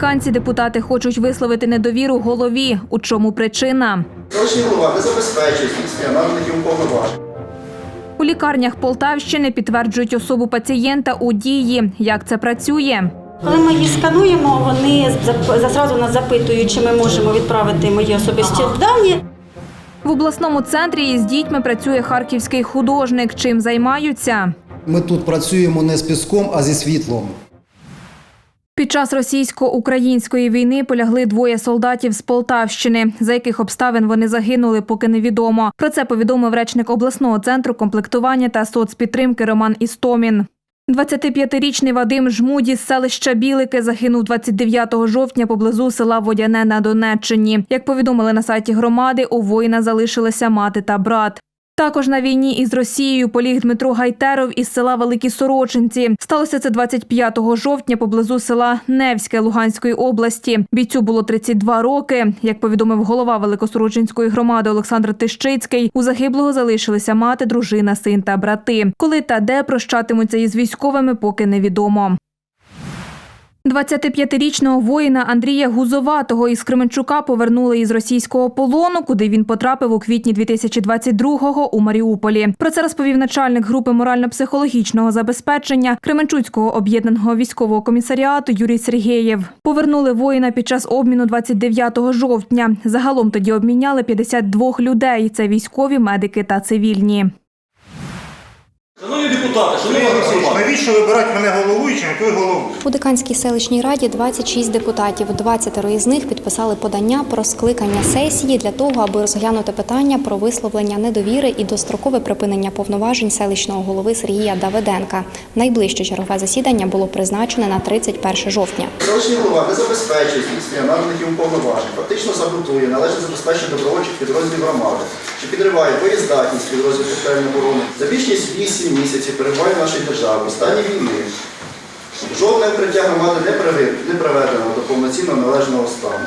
республіканці депутати хочуть висловити недовіру голові. У чому причина? Селищний голова не забезпечує здійснення йому повноважень. У лікарнях Полтавщини підтверджують особу пацієнта у дії. Як це працює? Коли ми її скануємо, вони зразу нас запитують, чи ми можемо відправити мої особисті дані. В обласному центрі із дітьми працює харківський художник. Чим займаються? Ми тут працюємо не з піском, а зі світлом. Під час російсько-української війни полягли двоє солдатів з Полтавщини. За яких обставин вони загинули, поки невідомо. Про це повідомив речник обласного центру комплектування та соцпідтримки Роман Істомін. 25-річний Вадим Жмуді з селища Білики загинув 29 жовтня поблизу села Водяне на Донеччині. Як повідомили на сайті громади, у воїна залишилися мати та брат. Також на війні із Росією поліг Дмитро Гайтеров із села Великі Сорочинці. Сталося це 25 жовтня поблизу села Невське Луганської області. Бійцю було 32 роки. Як повідомив голова Великосорочинської громади Олександр Тищицький, у загиблого залишилися мати, дружина, син та брати. Коли та де прощатимуться із військовими, поки невідомо. 25-річного воїна Андрія Гузоватого із Кременчука повернули із російського полону, куди він потрапив у квітні 2022-го у Маріуполі. Про це розповів начальник групи морально-психологічного забезпечення Кременчуцького об'єднаного військового комісаріату Юрій Сергєєв. Повернули воїна під час обміну 29 жовтня. Загалом тоді обміняли 52 людей. Це військові, медики та цивільні. Шановні депутати, шановні громадяни, навіщо вибирати мене головуючим, як ви голову? У Диканській селищній раді 26 депутатів. 20 із них підписали подання про скликання сесії для того, аби розглянути питання про висловлення недовіри і дострокове припинення повноважень селищного голови Сергія Давиденка. Найближче чергове засідання було призначене на 31 жовтня. Селищний голова не забезпечує здійснення наданих йому повноважень, фактично саботує належне забезпечення добровольчих підрозділів громади, що підриває боєздатність підрозділів територіальної оборони. За більш ніж 8 місяців перебуває в нашій державі в стані війни. Жодне укриття громади не прив... не приведено до повноцінного належного стану.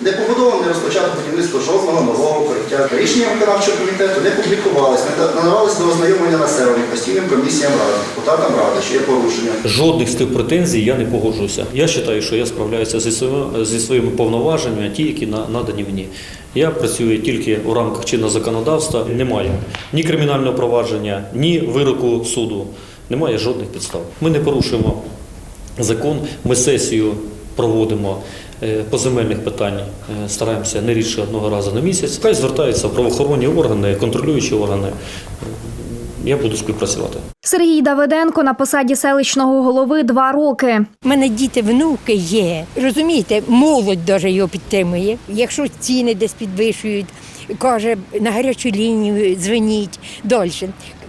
Не побудовано, не розпочато будівництво жодного нового укриття. Рішення виконавчого комітету не публікувалися, не да- надавалися до ознайомлення населення постійним комісіям ради, депутатам ради, що є порушення. жодних з тих претензій я не погоджуюся. Я вважаю, що я справляюся зі своїми, зі своїми повноваженнями, ті, які на- надані мені. Я працюю тільки у рамках чинного законодавства. Немає ні кримінального провадження, ні вироку суду. Немає жодних підстав. Ми не порушуємо закон. Ми сесію проводимо по земельних питань. е, Стараємося не рідше одного разу на місяць. Хай звертаються правоохоронні органи, контролюючі органи. Я буду співпрацювати. Сергій Давиденко на посаді селищного голови два роки. У мене діти, внуки є. Розумієте, молодь даже його підтримує. Якщо ціни десь підвищують, каже, на гарячу лінію дзвоніть. Далі.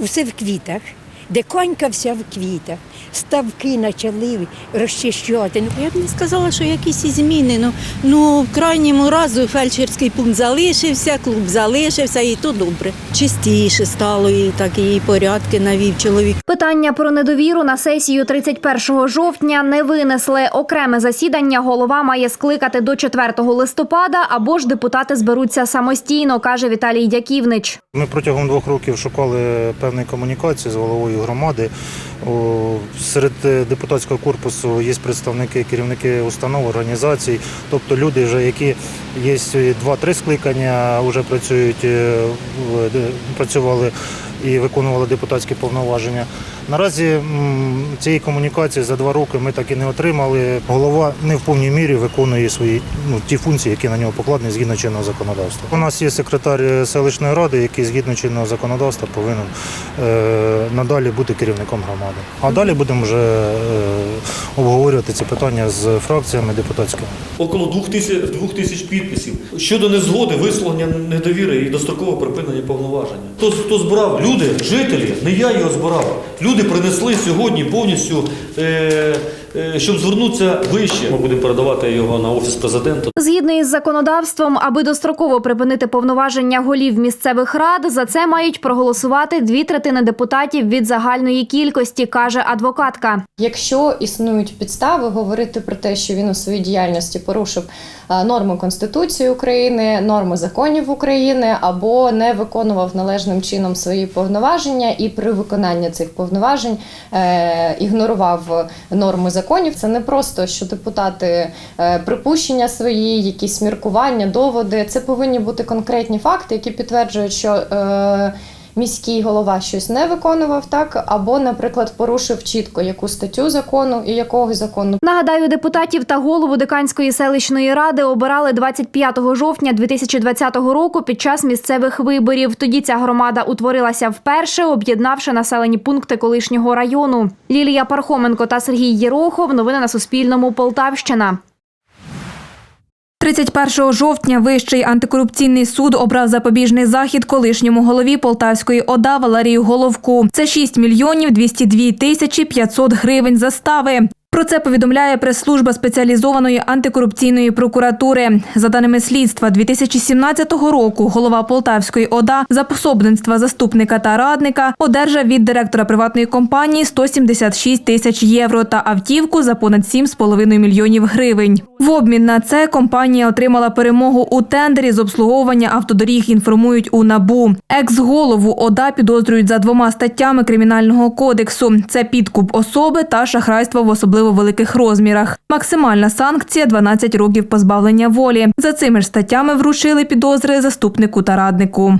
Все в квітах. Диконька вся в квітах. Ставки почали розчищати. Ну, Я б не сказала, що якісь зміни. Ну, ну в крайньому разу фельдшерський пункт залишився, клуб залишився, і то добре. Чистіше стало, і так і порядки навів чоловік. Питання про недовіру на сесію 31 жовтня не винесли. Окреме засідання голова має скликати до 4 листопада або ж депутати зберуться самостійно, каже Віталій Дяківнич. Ми протягом двох років шукали певної комунікації з головою громади. Серед е, депутатського корпусу є представники, керівники установ, організацій, тобто люди, вже, які є 2-3 скликання, вже працюють, е, де- працювали і виконували депутатські повноваження. Наразі цієї комунікації за два роки ми так і не отримали. Голова не в повній мірі виконує свої ну, ті функції, які на нього покладені згідно чинного законодавства. У нас є секретар е, селищної ради, який згідно чинного законодавства повинен е, надалі бути керівником громади. А далі будемо вже е, обговорювати ці питання з фракціями депутатськими. Около двох тисяч, двох тисяч підписів щодо незгоди, висловлення недовіри і дострокового припинення повноваження. Хто, хто збирав? Люди, жителі, не я його збирав. Люди принесли сьогодні повністю, е, щоб звернутися вище. Ми будемо передавати його на офіс президента. Згідно із законодавством, аби достроково припинити повноваження голів місцевих рад, за це мають проголосувати дві третини депутатів від загальної кількості, каже адвокатка. Якщо існують підстави говорити про те, що він у своїй діяльності порушив е, норми Конституції України, норми законів України або не виконував належним чином свої повноваження, і при виконанні цих повноважень е, ігнорував норми законів, це не просто що депутати е, припущення свої, якісь міркування, доводи. Це повинні бути конкретні факти, які підтверджують, що. Міський голова щось не виконував так, або, наприклад, порушив чітко яку статтю закону і якого закону. Нагадаю, депутатів та голову Диканської селищної ради обирали 25 жовтня 2020 року під час місцевих виборів. Тоді ця громада утворилася вперше, об'єднавши населені пункти колишнього району. Лілія Пархоменко та Сергій Єрохов. Новини на Суспільному. Полтавщина. 31 жовтня Вищий антикорупційний суд обрав запобіжний захід колишньому голові Полтавської ОДА Валерію Головку. Це 6 мільйонів 202 тисячі 500 гривень застави. Про це повідомляє прес-служба спеціалізованої антикорупційної прокуратури. За даними слідства, 2017 року голова Полтавської ОДА за пособництва заступника та радника одержав від директора приватної компанії 176 тисяч євро та автівку за понад 7,5 мільйонів гривень. В обмін на це компанія отримала перемогу у тендері з обслуговування автодоріг. Інформують у набу. Екс-голову ОДА підозрюють за двома статтями кримінального кодексу: це підкуп особи та шахрайство в особливо великих розмірах. Максимальна санкція 12 років позбавлення волі. За цими ж статтями вручили підозри заступнику та раднику.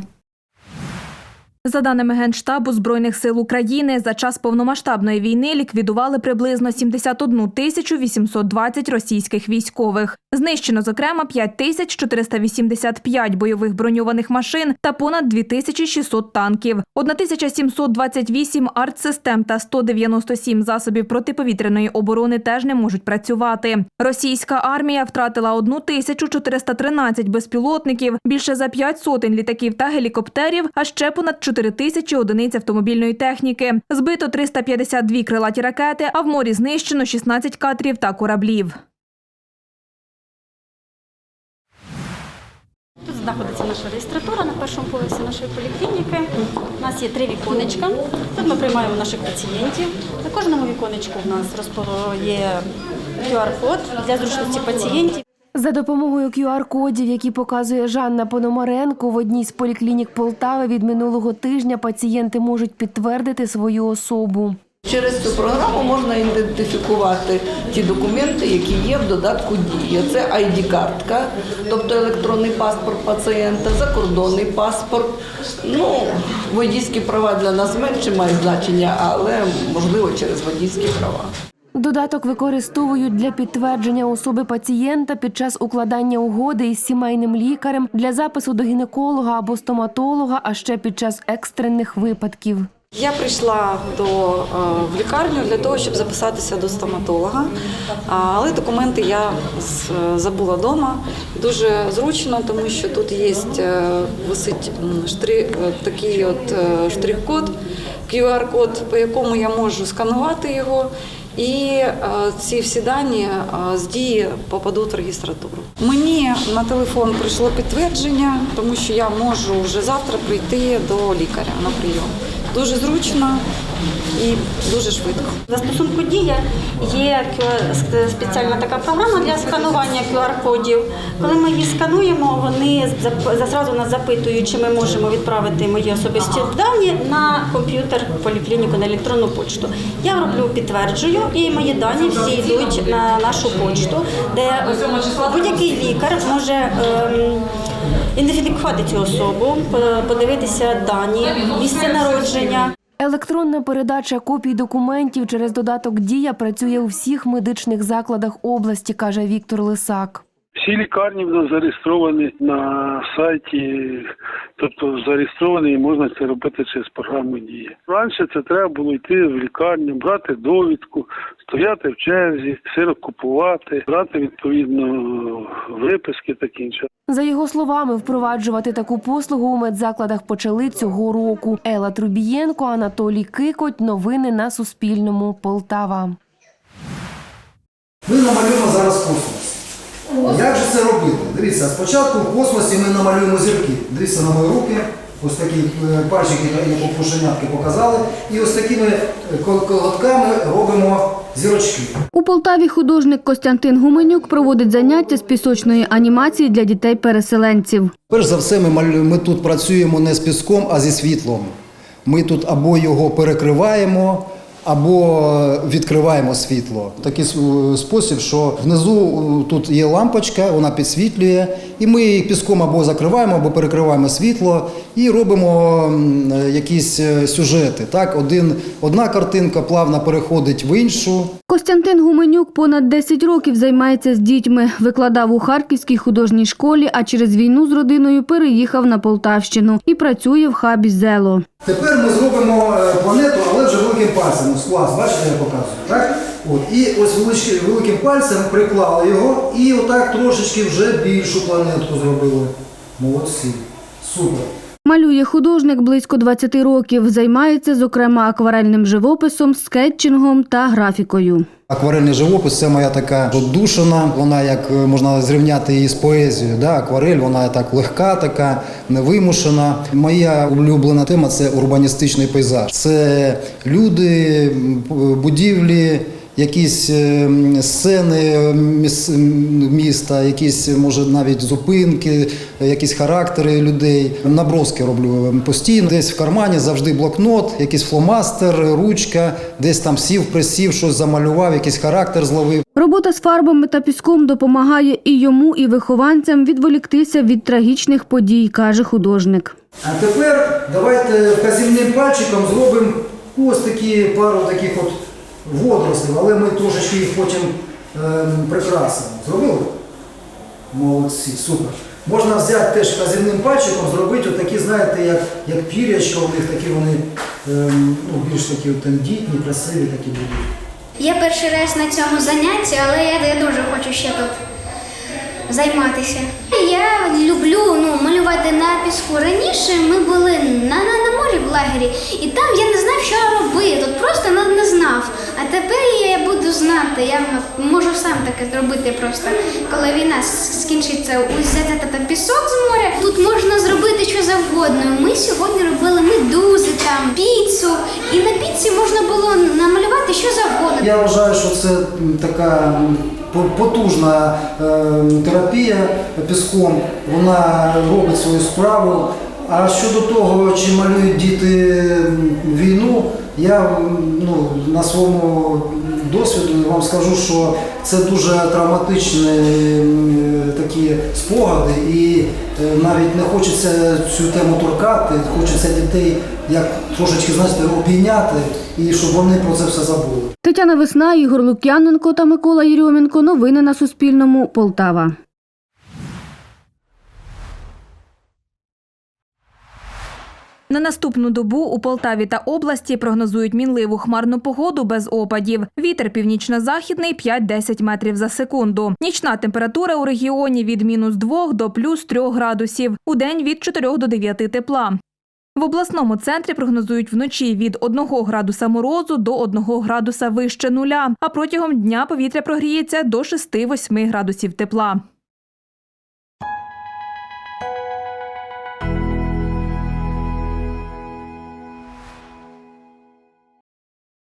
За даними Генштабу Збройних сил України, за час повномасштабної війни ліквідували приблизно 71 тисячу 820 російських військових. Знищено, зокрема, 5 тисяч 485 бойових броньованих машин та понад 2600 танків, 1728 артсистем та 197 засобів протиповітряної оборони теж не можуть працювати. Російська армія втратила 1413 безпілотників, більше за 5 сотень літаків та гелікоптерів, а ще понад 4 тисячі одиниць автомобільної техніки. Збито 352 крилаті ракети, а в морі знищено 16 катерів та кораблів. Тут знаходиться наша реєстратура на першому поверсі нашої поліклініки. У нас є три віконечка. Тут ми приймаємо наших пацієнтів. На кожному віконечку в нас є QR-код для зручності пацієнтів. За допомогою QR-кодів, які показує Жанна Пономаренко, в одній з поліклінік Полтави від минулого тижня пацієнти можуть підтвердити свою особу. Через цю програму можна ідентифікувати ті документи, які є в додатку Дія. Це ID-картка, тобто електронний паспорт пацієнта, закордонний паспорт. Ну, водійські права для нас менше мають значення, але можливо через водійські права. Додаток використовують для підтвердження особи пацієнта під час укладання угоди із сімейним лікарем для запису до гінеколога або стоматолога, а ще під час екстрених випадків. Я прийшла до, е, в лікарню для того, щоб записатися до стоматолога, але документи я забула вдома. Дуже зручно, тому що тут є е, висить м, штри, е, такий от штрих-код, QR-код, по якому я можу сканувати його. І е, ці всі дані е, з дії попадуть в регістратуру. Мені на телефон прийшло підтвердження, тому що я можу вже завтра прийти до лікаря на прийом. Дуже зручно і дуже швидко. В застосунку дія є спеціальна така програма для сканування QR-кодів. Коли ми її скануємо, вони зразу нас запитують, чи ми можемо відправити мої особисті дані на комп'ютер поліклініку на електронну почту. Я роблю підтверджую, і мої дані всі йдуть на нашу почту, де будь-який лікар може. ем, Ідентифікувати цю особу, по- подивитися дані, місце народження. Електронна передача копій документів через додаток Дія працює у всіх медичних закладах області, каже Віктор Лисак. Всі лікарні в нас зареєстровані на сайті, тобто зареєстровані і можна це робити через програму Дія. Раніше це треба було йти в лікарню, брати довідку, стояти в черзі, сироп купувати, брати відповідно виписки таке інше. За його словами, впроваджувати таку послугу у медзакладах почали цього року. Ела Трубієнко, Анатолій Кикоть. Новини на Суспільному. Полтава. Ми намалюємо зараз космос. Як же це робити? Дивіться, спочатку в космосі ми намалюємо зірки. Дивіться на мої руки. Ось такі е, пальчики як пошенятки показали. І ось такими колотками робимо зірочки. У Полтаві художник Костянтин Гуменюк проводить заняття з пісочної анімації для дітей-переселенців. Перш за все, ми, ми тут працюємо не з піском, а зі світлом. Ми тут або його перекриваємо, або відкриваємо світло. Такий спосіб, що внизу тут є лампочка, вона підсвітлює, і ми її піском або закриваємо, або перекриваємо світло і робимо якісь е, сюжети. Так, один, одна картинка плавно переходить в іншу. Костянтин Гуменюк понад 10 років займається з дітьми. Викладав у Харківській художній школі, а через війну з родиною переїхав на Полтавщину і працює в хабі Зело. Тепер ми зробимо е, планету, але вже великим пальцем. Ось бачите, я показую. Так? От. І ось великим пальцем приклали його і отак трошечки вже більшу планетку зробили. Молодці. Супер. Малює художник близько 20 років. Займається, зокрема, акварельним живописом, скетчингом та графікою. Акварельний живопис це моя така душина, вона як е, можна зрівняти її з поезією. Да? Акварель, вона так легка, така невимушена. Моя улюблена тема це урбаністичний пейзаж. Це люди, будівлі, якісь е, сцени міс- міста, якісь може навіть зупинки, якісь характери людей. Наброски роблю постійно. Десь в кармані завжди блокнот, якийсь фломастер, ручка, десь там сів, присів, щось замалював, якийсь характер зловив. Робота з фарбами та піском допомагає і йому, і вихованцям відволіктися від трагічних подій, каже художник. А тепер давайте вказівним пальчиком зробимо ось такі пару таких от водорослів, але ми трошечки їх потім е, прикрасимо. Зробили? Молодці, супер. Можна взяти теж казівним пальчиком, зробити отакі, знаєте, як, як пірячка у них, такі вони е, ну, більш такі тендітні, красиві такі будуть. Я перший раз на цьому занятті, але я, я дуже хочу ще тут займатися. Я люблю ну, малювати на піску. Раніше ми були на, на, на морі в лагері, і там я не знав, що робити. Тут просто не, не знав. А тепер я буду знати. Я можу сам таке зробити просто. Коли війна скінчиться, взяти там пісок з моря. Тут можна зробити що завгодно. Ми сьогодні робили медузи, там піцу, і на піці можна було намалювати що завгодно. Я вважаю, що це така потужна е, терапія піском. Вона робить свою справу. А щодо того, чи малюють діти війну, я ну, на своєму досвіду вам скажу, що це дуже травматичні такі спогади, і е, навіть не хочеться цю тему торкати, хочеться дітей як трошечки знаєте, обійняти, і щоб вони про це все забули. Тетяна Весна, Ігор Лук'яненко та Микола Єрьоменко. Новини на Суспільному. Полтава. На наступну добу у Полтаві та області прогнозують мінливу хмарну погоду без опадів. Вітер північно-західний 5-10 метрів за секунду. Нічна температура у регіоні від мінус 2 до плюс 3 градусів. У день від 4 до 9 тепла. В обласному центрі прогнозують вночі від 1 градуса морозу до 1 градуса вище нуля, а протягом дня повітря прогріється до 6-8 градусів тепла.